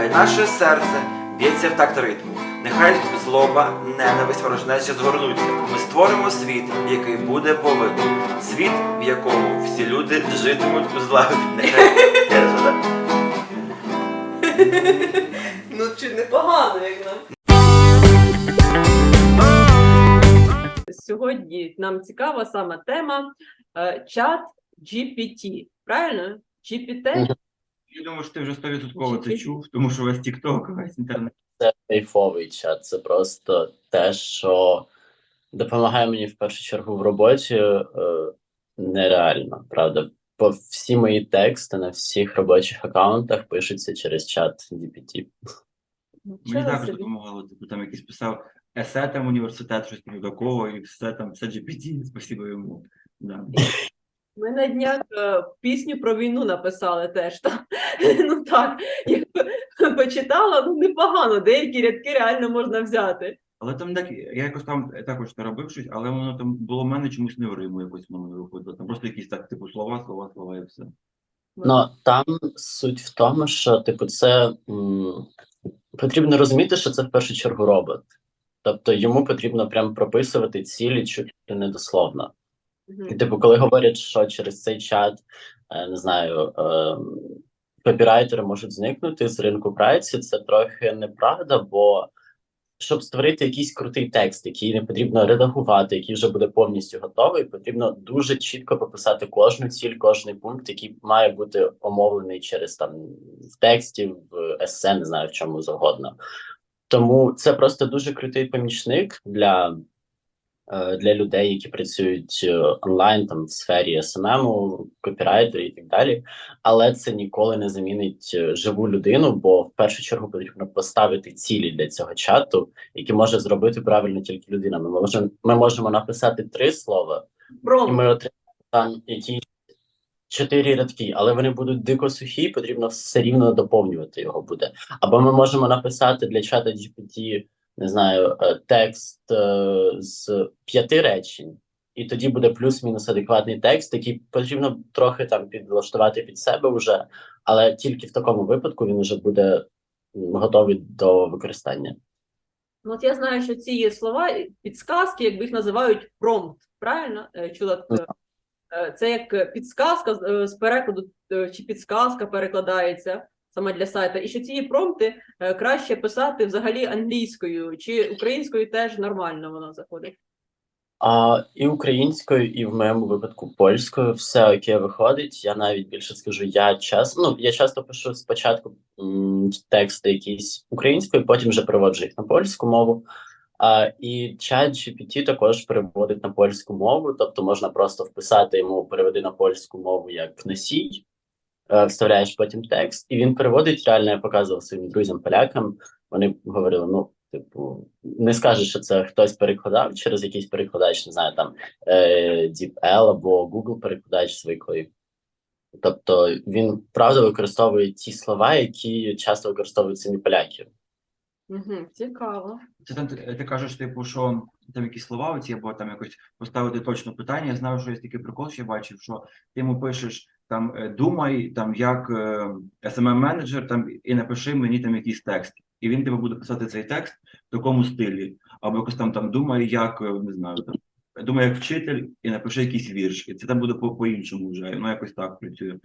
Нехай наше серце б'ється в такт ритму. Нехай злоба, ненависть, ворожнеча згорнуться. Ми створимо світ, який буде по виду. Світ, в якому всі люди житимуть у злагоді. Нехай? Ну чи непогано, як нам. Сьогодні нам цікава саме тема е, чат GPT. Правильно? GPT? Я думаю, що ти вже 100% це чув, тому що весь TikTok, весь інтернет. Це кайфовий чат. Це просто те, що допомагає мені в першу чергу в роботі. Е, нереально, правда. Бо всі мої тексти на всіх робочих аккаунтах пишуться через чат GPT. Мені також допомагало, типу там якийсь писав есе там університет, щось там до кого, і все там, все GPT, спасибо йому. Да. Ми на днях е, пісню про війну написали теж. Та? Ну так, я почитала, ну непогано, деякі рядки реально можна взяти. Але там так, я якось там також це робив щось, але воно там було в мене чомусь не в Риму, якось воно не виходило. Там просто якісь так, типу, слова, слова, слова і все. Ну там суть в тому, що типу, це м, потрібно розуміти, що це в першу чергу робот. Тобто йому потрібно прям прописувати цілі чуть не дословно. І, типу, коли говорять, що через цей чат, е, не знаю, е, копірайтери можуть зникнути з ринку праці, це трохи неправда, бо щоб створити якийсь крутий текст, який не потрібно редагувати, який вже буде повністю готовий, потрібно дуже чітко прописати кожну ціль, кожний пункт, який має бути омовлений через там в тексті, в есе, не знаю в чому завгодно. Тому це просто дуже крутий помічник для для людей, які працюють е, онлайн там в сфері СММ, копірайтери і так далі. Але це ніколи не замінить е, живу людину, бо в першу чергу потрібно поставити цілі для цього чату, які може зробити правильно тільки людина. Ми можемо ми можемо написати три слова, і ми отримаємо там якісь чотири рядки, але вони будуть дико сухі, потрібно все рівно доповнювати його буде. Або ми можемо написати для чата GPT, не знаю, е, текст е, з п'яти речень, і тоді буде плюс-мінус адекватний текст, який потрібно трохи там підлаштувати під себе вже, але тільки в такому випадку він вже буде готовий до використання. Ну, от я знаю, що ці слова, підсказки, якби їх називають промпт, правильно? Е, Чула? Це як підсказка з- перекладу, чи підсказка перекладається саме для сайту. І що ці промпти е, краще писати взагалі англійською, чи українською теж нормально воно заходить. А і українською, і в моєму випадку польською все окей виходить. Я навіть більше скажу, я часто ну я часто пишу спочатку тексти якісь українською, потім вже переводжу їх на польську мову. А, і чат GPT також переводить на польську мову, тобто можна просто вписати йому переведи на польську мову як носій, вставляєш потім текст, і він переводить. Реально я показував своїм друзям полякам. Вони говорили: ну, типу, не скажеш, що це хтось перекладав через якийсь перекладач, не знаю, там е, DeepL або Google перекладач звиклий. Тобто він правда використовує ті слова, які часто використовують самі поляки. Угу, цікаво. Це там ти, ти кажеш, типу, що там якісь слова оці, або там якось поставити точно питання. Я знаю, що є такий прикол, що я бачив, що ти йому пишеш там е, думай, там як smm менеджер там і напиши мені там якийсь текст. І він тебе буде писати цей текст в такому стилі. Або якось там там думай, як е, не знаю, там думай як вчитель і напиши якийсь вірш. І це там буде по- по-іншому вже. Воно якось так працює.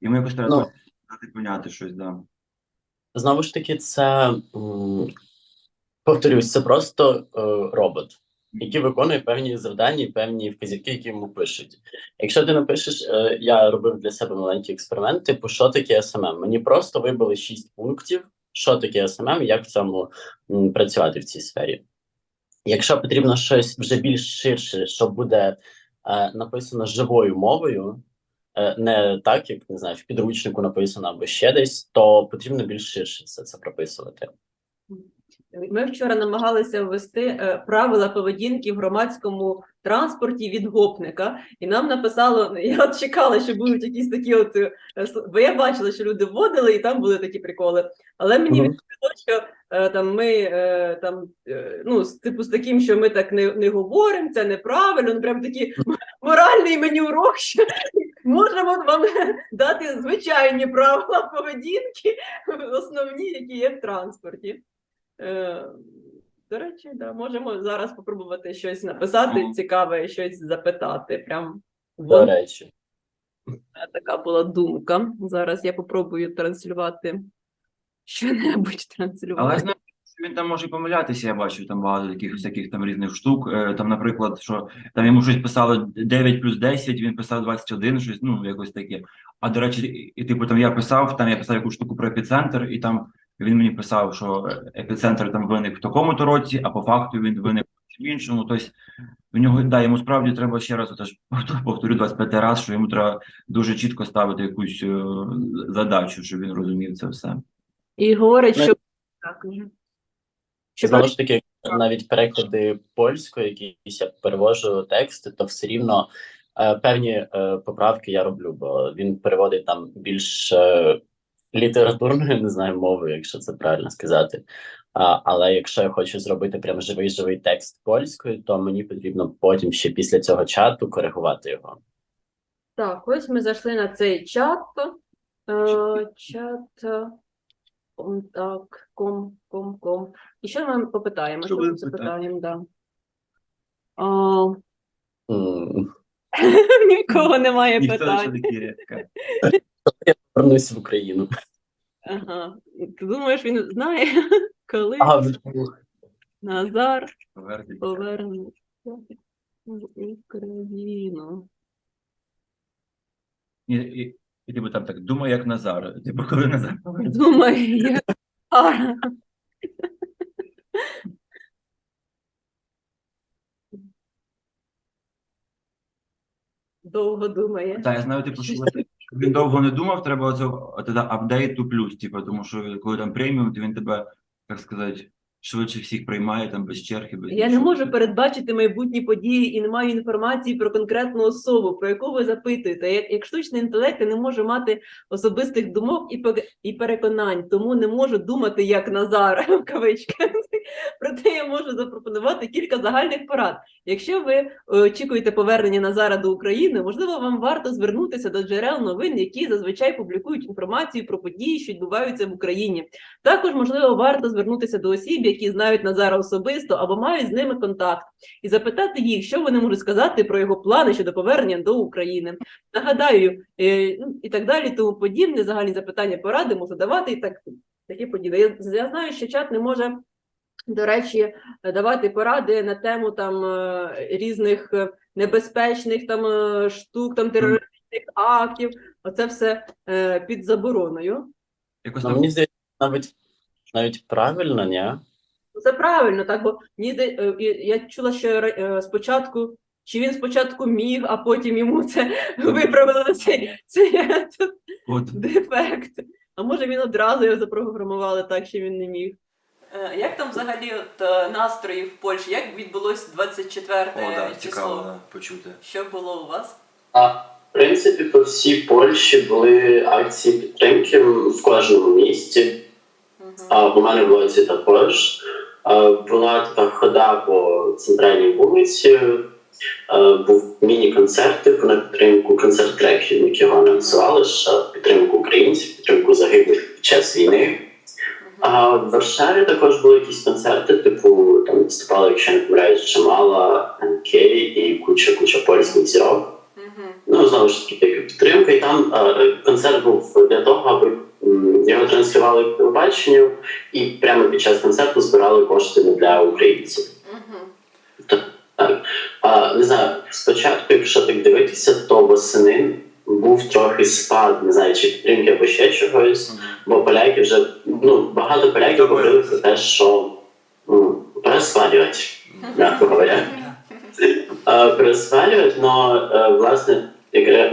І ми якось треба Ну. дати поняти щось, да. Знову ж таки, це повторюсь, це просто е, робот, який виконує певні завдання певні вказівки, які йому пишуть. Якщо ти напишеш, е, я робив для себе маленький експеримент, типу, що таке SMM? Мені просто вибили шість пунктів, що таке і як в цьому працювати в цій сфері. Якщо потрібно щось вже більш ширше, що буде е, написано живою мовою, е, не так, як не знаю, в підручнику написано або ще десь, то потрібно більш ширше все це прописувати. Ми вчора намагалися ввести е, правила поведінки в громадському транспорті від гопника, і нам написало: я от чекала, що будуть якісь такі, от е, бо я бачила, що люди вводили, і там були такі приколи. Але мені Мгм. відповіло, що е, там ми там ну типу з таким, що ми так не, не говоримо, це неправильно. Ну прям такий моральний мені урок, що можемо вам дати звичайні правила поведінки, основні, які є в транспорті. Е, До речі, да, можемо зараз спробувати щось написати цікаве, щось запитати. Прям До речі. така була думка. Зараз я попробую транслювати що-небудь Але транслювати. знаю, що він там може помилятися, я бачу там багато таких всяких там різних штук. Е, Там, наприклад, що там йому щось писало 9 плюс 10, він писав 21, щось, ну, якось таке. А до речі, і, типу, там я писав, там я писав якусь штуку про епіцентр, і там він мені писав, що епіцентр там виник в такому-то році, а по факту він виник в іншому. Тобто в нього да, йому справді треба ще раз, отож, повторю 25 раз, що йому треба дуже чітко ставити якусь е, задачу, щоб він розумів це все. І говорить, що так. Знову ж таки, навіть переклади польською, якісь я перевожу тексти, то все рівно е, певні е, поправки я роблю, бо він переводить там більш е, літературною, не знаю, мовою, якщо це правильно сказати. А, але якщо я хочу зробити прям живий живий текст польською, то мені потрібно потім ще після цього чату коригувати його. Так, ось ми зайшли на цей чат. Е, чат. е, ом, Так, ком, ком, ком. І що ми попитаємо? Що Що ми запитаємо, да. А, М, Нікого немає Ніхто питань. Повернусь в Україну. Ага. Ти думаєш, він знає, коли А, вдруг. Назар повернеться в Україну? І, і, і типу там так думаю, як Назар. Типу, коли Назар повернеться. Думаю, я Назар. Довго думає. Та я знаю, типу, що він довго не думав, треба оце тоді апдейт плюс, типу, тому що коли там преміум, то він тебе, так сказати, швидше всіх приймає там без черги, без Я не нічого. можу передбачити майбутні події і не маю інформації про конкретну особу, про яку ви запитуєте. Як, як штучний інтелект я не можу мати особистих думок і, і переконань, тому не можу думати як Назар в кавичках. Проте я можу запропонувати кілька загальних порад. Якщо ви е, очікуєте повернення Назара до України, можливо, вам варто звернутися до джерел новин, які зазвичай публікують інформацію про події, що відбуваються в Україні. Також, можливо, варто звернутися до осіб, які знають Назара особисто або мають з ними контакт, і запитати їх, що вони можуть сказати про його плани щодо повернення до України. Нагадаю, е, ну, і так далі, тому подібне, загальні запитання, поради можу давати і так такі подібне. Я, я знаю, що чат не може. До речі, давати поради на тему там е, різних е, небезпечних там е, штук, там терористичних актів. Оце все е, під забороною. Якось Ну, там мені здається, навіть навіть правильно, ні? Ну, Це правильно, так, бо е, я чула, що е, спочатку, чи він спочатку міг, а потім йому це виправили цей, цей от, дефект. А може він одразу його запрограмували так, що він не міг. Е, Як там взагалі от, е, настрої в Польщі? Як відбулось 24 число? почути. Що було у вас? А в принципі, по всій Польщі були акції підтримки в кожному місті. Мгм. А у мене в Лодзі також А, була така хода по центральній вулиці. А, Був міні-концерт типу, на підтримку концерт треків, як його анонсували, що підтримку українців, підтримку загиблих під час війни. А в Варшаві також були якісь концерти, типу там виступали, якщо не помиляюсь, Джамала, НК і куча куча польських зірок. Мгм. Ну, знову ж таки, така підтримка, і там е, концерт був для того, аби його транслювали по телебаченню, і прямо під час концерту збирали кошти для українців. Мгм. Так. А, не знаю, спочатку, якщо так дивитися, то восени був трохи спад, не знаю, чи підтримки або ще чогось, бо поляки вже ну багато поляків говорили про те, що ну, пересвалювати, м'яко говоря. Пересвалюють, але власне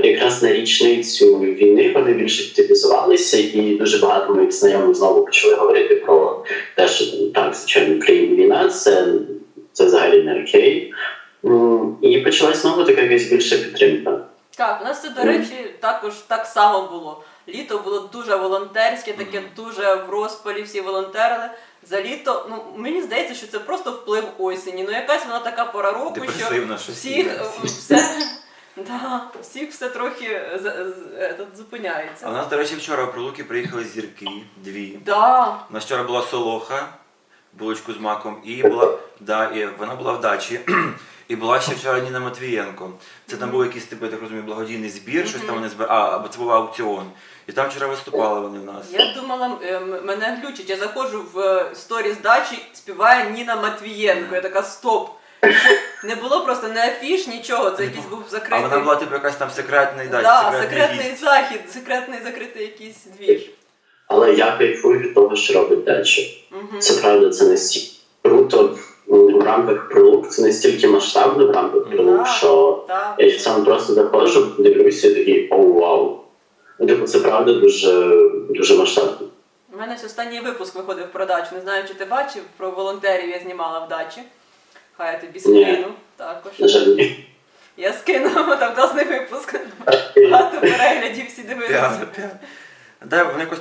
якраз на річницю війни вони більше активізувалися, і дуже багато моїх знайомих знову почали говорити про те, що так, звичайно, в Україні війна, це, це взагалі не окей. І почалась знову така якась більша підтримка. Так, у нас це, до речі, також так само було. Літо було дуже волонтерське, таке дуже в розпалі всі волонтерили. За літо, ну мені здається, що це просто вплив осені. Ну якась вона така пора року, що Депресивна щось. всіх іде. е, все Да, всіх все трохи з- з- е, тут А зупиняється. у нас, до речі, вчора про луки приїхали зірки, дві. Да. У нас вчора була солоха, булочку з маком, і була, да, і вона була в дачі. І була ще вчора Ніна Матвієнко. Це там був якийсь типу, я так розумію, благодійний збір, щось там вони збирали, а, або це був аукціон. І там вчора виступали вони в нас. Я думала, е, м- мене глючить. Я заходжу в е, сторіс дачі, співає Ніна Матвієнко. Я така стоп. Що Не було просто не афіш, нічого. Це якийсь був А закритий. вона була типу якась там секретний, да, да, секретний, секретний гість. захід, секретний закритий якийсь двіж. Але я кайфую від того, що робить дача. Угу. Це правда, це настільки круто в рамках прилук, це настільки масштабно в рамках прилук, що Так. я сам просто заходжу, дивлюся і такий оу вау. Ну, Типу, це правда дуже, дуже масштабно. У мене ось останній випуск виходив про дачу. Не знаю, чи ти бачив, про волонтерів я знімала в дачі. Хай я тобі Ні. також. На жаль, ні. Я скину там класний випуск. Багато переглядів всі дивилися. Вони якось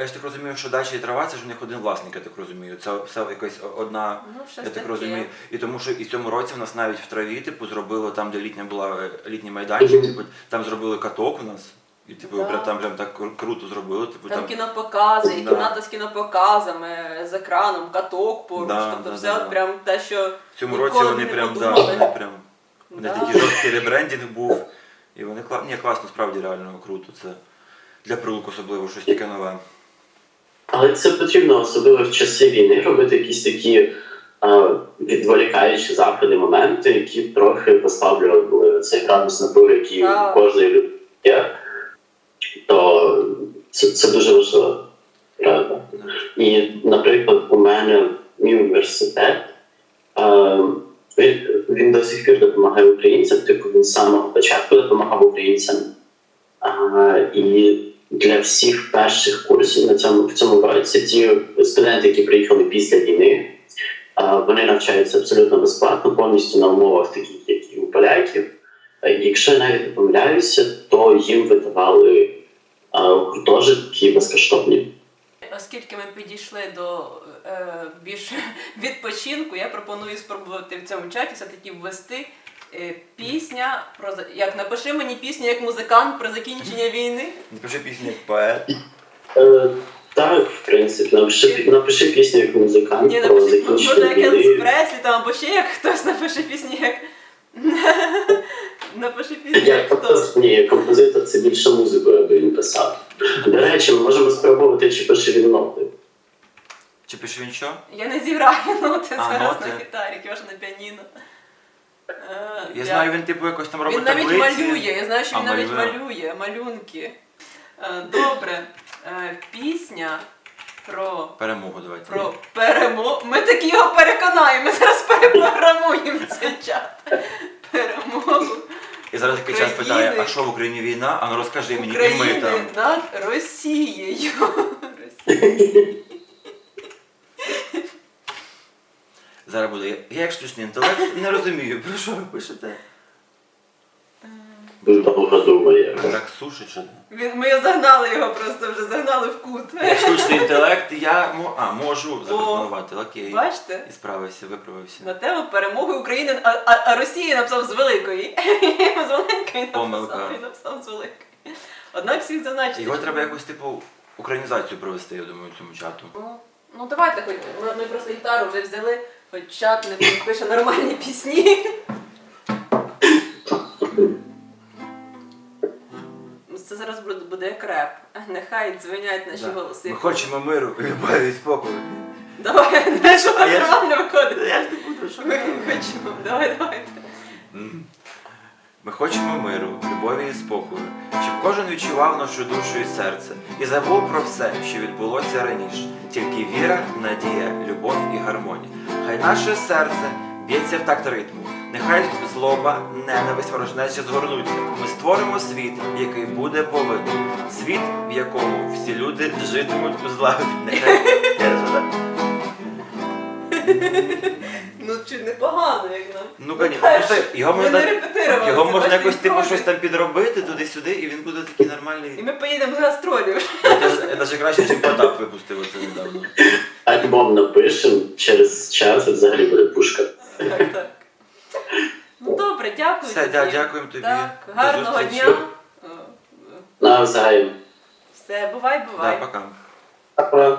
а я ж так розумію, що дача і трава це ж у них один власник, я так розумію. Це все якась одна, Ну, щось я так таке. розумію. І тому що і в цьому році в нас навіть в траві, типу, зробили там, де літня була е, літній майданчик, типу, там зробили каток у нас. І типу, Да. прям там прям так кру- круто зробили. Типу, Там там, кінопокази, і Да. кімната з кінопоказами, з екраном, каток поруч. Да, тобто да, все да, от да. прям те, що в цьому ніколи році вони не прям, да, подумали. вони прям. Вони Да. такий жорсткий ребрендінг був. І вони кла... Ні, класно, справді реально круто. Це для прилук особливо щось таке нове. Але це потрібно особливо в часи війни робити якісь такі а, відволікаючі заходи, моменти, які трохи послаблювали цей градус напруги, який у кожної людини є. То це, це дуже важливо. Правда. І, наприклад, у мене мій університет, а, він, він до сих пір допомагає українцям, типу він з самого початку допомагав українцям. А, і для всіх перших курсів на цьому в цьому році ті студенти, які приїхали після війни, вони навчаються абсолютно безплатно, повністю на умовах таких, як і у поляків. Якщо я навіть не помиляюся, то їм видавали гуртожитки безкоштовні. Оскільки ми підійшли до е, більш відпочинку, я пропоную спробувати в цьому чаті все-таки ввести е, пісня про за- як напиши мені пісню як музикант про закінчення війни. Напиши пісню як поет. Е, так, в принципі, напиши, напиши пісню як музикант Ні, про напиши, можна закінчення як Елвіс. Преслі там, або ще як хтось напише пісню як. Напиши пісню Я як хто. композитор, ні, композитор це більше музику, аби він писав. До речі, ми можемо спробувати, чи пише він ноти. Чи пише він що? Я не зіграю ноти А, зараз ноти? на гітарі, хіба ж на піаніно. Е, Я знаю, він типу якось там Він навіть таблиці. малює, я знаю, що А, він навіть малює. малює малюнки. Е, Добре. Е, Пісня про, Перемогу давайте. про перемогу. Ми таки його переконаємо, ми зараз перепрограмуємо цей чат. Перемогу І зараз такий час України. питає, а що в Україні війна? А ну розкажи мені, і ми України там. над Росією. Росією. Зараз буде. Я як штучний інтелект не розумію, про що ви пишете? Дуже довго думає. Так сушить що? Він, ми загнали його просто вже загнали в кут. Як штучний інтелект, я мо- а, можу запропонувати, окей. Бачите? І справився, виправився. На тему перемоги України, а, а, а Росії написав з великої. з маленької Помилка. написав, і написав з великої. Однак всіх зазначити. Його що- треба якось, типу, українізацію провести, я думаю, цьому чату. Ну, ну давайте хоч. Ми, ми просто гітару вже взяли, хоч чат не пише нормальні пісні. Ну, Це зараз буде, як реп. Нехай дзвенять наші Да. голоси. Ми хочемо миру, любові і спокою. Давай, не що А я ж- нормально виходить. Я ж не буду, що Ми хочемо. Давай, давай. М. Ми хочемо миру, любові і спокою, кожен відчував нашу душу і серце і забув про все, що відбулося раніше. Тільки віра, надія, любов і гармонія. Хай наше серце б'ється в такт ритму. Нехай злоба, ненависть, ворожнеча згорнуться. Ми створимо світ, який буде повинен. Світ, в якому всі люди житимуть у злагоді. Нехай. Ну, чи непогано, як нам. ну, конечно, просто його Ми можна не репетирували. Його це, можна якось типу відходить. щось там підробити туди-сюди, і він буде такий І нормальний. ми поїдемо з гастролів. Це навіть краще, ніж Потап випустив оце недавно. Альбом напишемо, через час і взагалі буде пушка. Так, так. Ну добре. Дякую. Все, тобі. дякуємо тобі. Так, До гарного зустрічі. дня. Е, е, Навзаєм. Все, бувай, Да, бувай. пока. Пока.